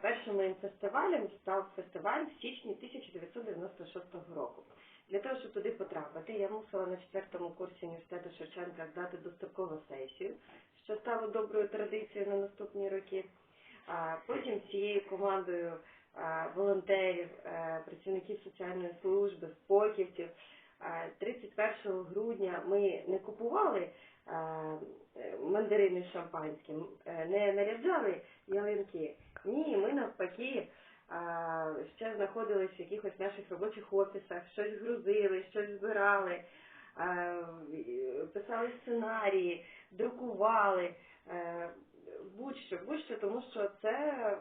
Першим моїм фестивалем став фестиваль в січні 1996 року. Для того, щоб туди потрапити, я мусила на четвертому курсі університету Шевченка здати дострокову сесію, що стало доброю традицією на наступні роки. Потім цією командою волонтерів, е, працівників соціальної служби, споківців, е, 31 грудня ми не купували мандарини шампанським, е, не наряджали ялинки. Ні, ми навпаки ще знаходились в якихось наших робочих офісах, щось грузили, щось збирали, а, писали сценарії, друкували, е, будь-що, будь-що, тому що це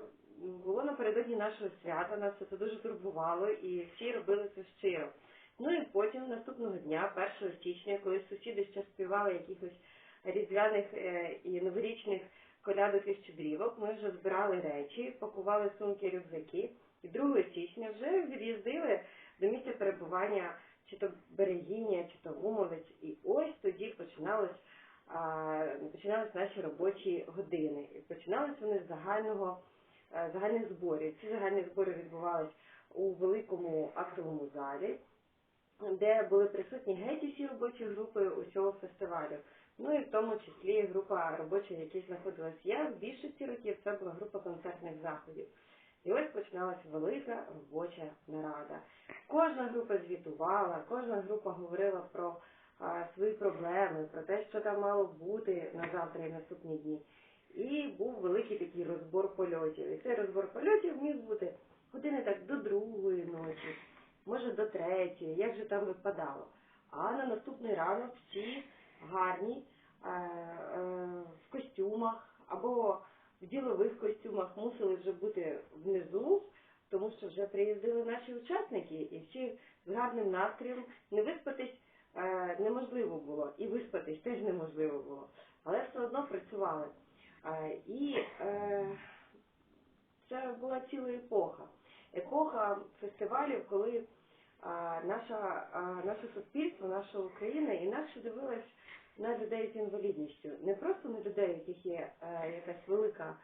було напередодні нашого свята, нас це дуже турбувало і всі робили це щиро. Ну і потім наступного дня, 1 січня, коли сусіди ще співали якихось різдвяних е, і новорічних колядок і щедрівок, ми вже збирали речі, пакували сумки, рюкзаки, і 2 січня вже від'їздили до місця перебування чи то Берегіння, чи то Умовець, і ось тоді починалось, а, починались наші робочі години. І починались вони з загального е, загальних зборів. Ці загальні збори відбувались у великому актовому залі, де були присутні геть усі робочі групи усього фестивалю. Ну і в тому числі група робоча, в якій знаходилась я, в більшості років це була група концертних заходів. І ось починалася велика робоча нарада. Кожна група звітувала, кожна група говорила про а, свої проблеми, про те, що там мало бути на завтра і наступні дні. І був великий такий розбор польотів. І цей розбор польотів міг бути години так до другої ночі, може до третьої, як же там випадало. А на наступний ранок всі гарні е, е, в костюмах або в ділових костюмах мусили вже бути внизу, тому що вже приїздили наші учасники, і всі з гарним настроєм не виспатись е, неможливо було, і виспатись теж неможливо було, але все одно працювали. Е, і е, це була ціла епоха. Епоха фестивалів, коли наша, наше суспільство, наша Україна інакше дивилась на людей з інвалідністю. Не просто на людей, у яких є е, якась велика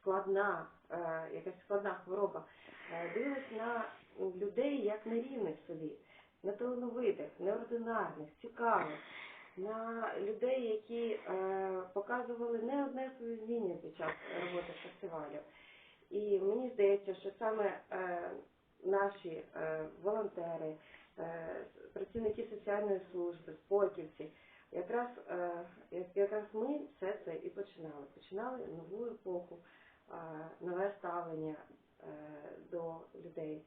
складна, е, якась складна хвороба, е, дивилась на людей як на рівних собі, на талановитих, неординарних, цікавих, на людей, які показували не одне своє вміння під час роботи фестивалю. І мені здається, що саме наші е, волонтери, е, працівники соціальної служби, спортівці. якраз, е, якраз ми все це і починали. Починали нову епоху, нове ставлення до людей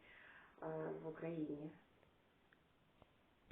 в Україні.